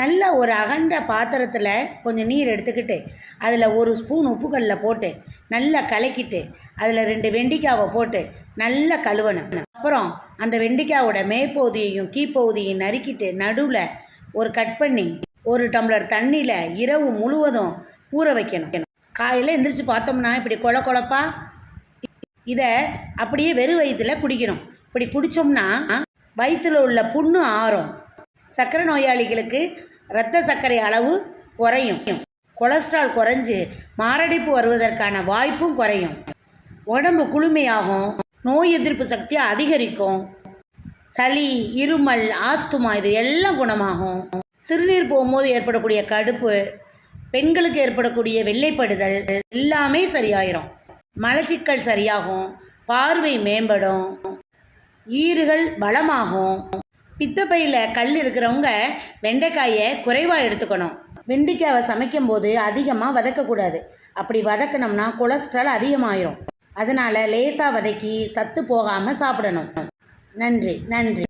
நல்ல ஒரு அகண்ட பாத்திரத்தில் கொஞ்சம் நீர் எடுத்துக்கிட்டு அதில் ஒரு ஸ்பூன் உப்புக்கல்ல போட்டு நல்லா கலக்கிட்டு அதில் ரெண்டு வெண்டிக்காவை போட்டு நல்லா கழுவணும். அப்புறம் அந்த வெண்டிக்காவோட மேற்பகுதியையும் கீப்பகுதியையும் நறுக்கிட்டு நடுவில் ஒரு கட் பண்ணி ஒரு டம்ளர் தண்ணியில் இரவு முழுவதும் ஊற வைக்கணும். காலையில் எந்திரிச்சு பார்த்தோம்னா இப்படி கொல கொழப்பா இதை அப்படியே வெறும் வயிற்றுல குடிக்கணும். இப்படி குடித்தோம்னா வயிற்றில் உள்ள புண்ணு ஆறும். சர்க்கரை நோயாளிகளுக்கு இரத்த சர்க்கரை அளவு குறையும். கொலஸ்ட்ரால் குறைஞ்சு மாரடைப்பு வருவதற்கான வாய்ப்பும் குறையும். உடம்பு குளுமையாகும். நோய் எதிர்ப்பு சக்தி அதிகரிக்கும். சளி இருமல் ஆஸ்துமா இது எல்லாம் குணமாகும். சிறுநீர் போகும்போது ஏற்படக்கூடிய கடுப்பு பெண்களுக்கு ஏற்படக்கூடிய வெள்ளைப்படுதல் எல்லாமே சரியாயிரும். மலச்சிக்கல் சரியாகும். பார்வை மேம்படும். ஈறுகள் பலமாகும். பித்தப்பையில் கல் இருக்கிறவங்க வெண்டைக்காயை குறைவாக எடுத்துக்கணும். வெண்டைக்காவை சமைக்கும்போது அதிகமாக வதக்கக்கூடாது. அப்படி வதக்கினோம்னா கொலஸ்ட்ரால் அதிகமாயிரும். அதனால் லேசாக வதக்கி சத்து போகாமல் சாப்பிடணும். நன்றி நன்றி.